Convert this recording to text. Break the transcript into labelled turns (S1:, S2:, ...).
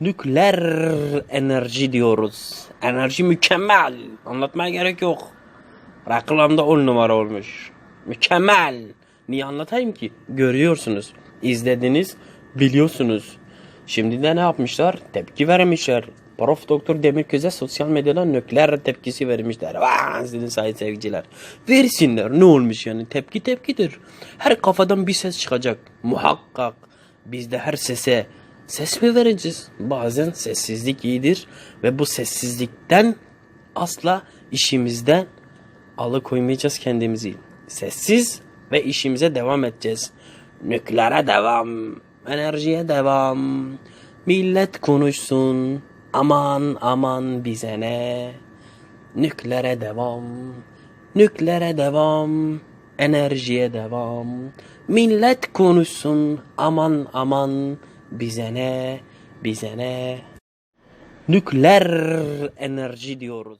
S1: Nükleer enerji diyoruz. Enerji mükemmel. Anlatmaya gerek yok. Reklamda on numara olmuş. Mükemmel. Niye anlatayım ki? Görüyorsunuz. İzlediniz, biliyorsunuz. Şimdi de ne yapmışlar? Tepki vermişler. Prof Doktor Demirköz'e sosyal medyada nükleer tepkisi vermişler. Vaa sizin sayın sevgiciler. Versinler ne olmuş yani tepki tepkidir. Her kafadan bir ses çıkacak. Muhakkak biz de her sese ses mi vereceğiz? Bazen sessizlik iyidir ve bu sessizlikten asla işimizden alıkoymayacağız kendimizi. Sessiz ve işimize devam edeceğiz. Nükleere devam, enerjiye devam. Millet konuşsun. Aman aman bize ne? Nükleere devam. Nükleere devam. Enerjiye devam. Millet konuşsun. Aman aman bize ne? Bize ne? Nükleer enerji diyoruz.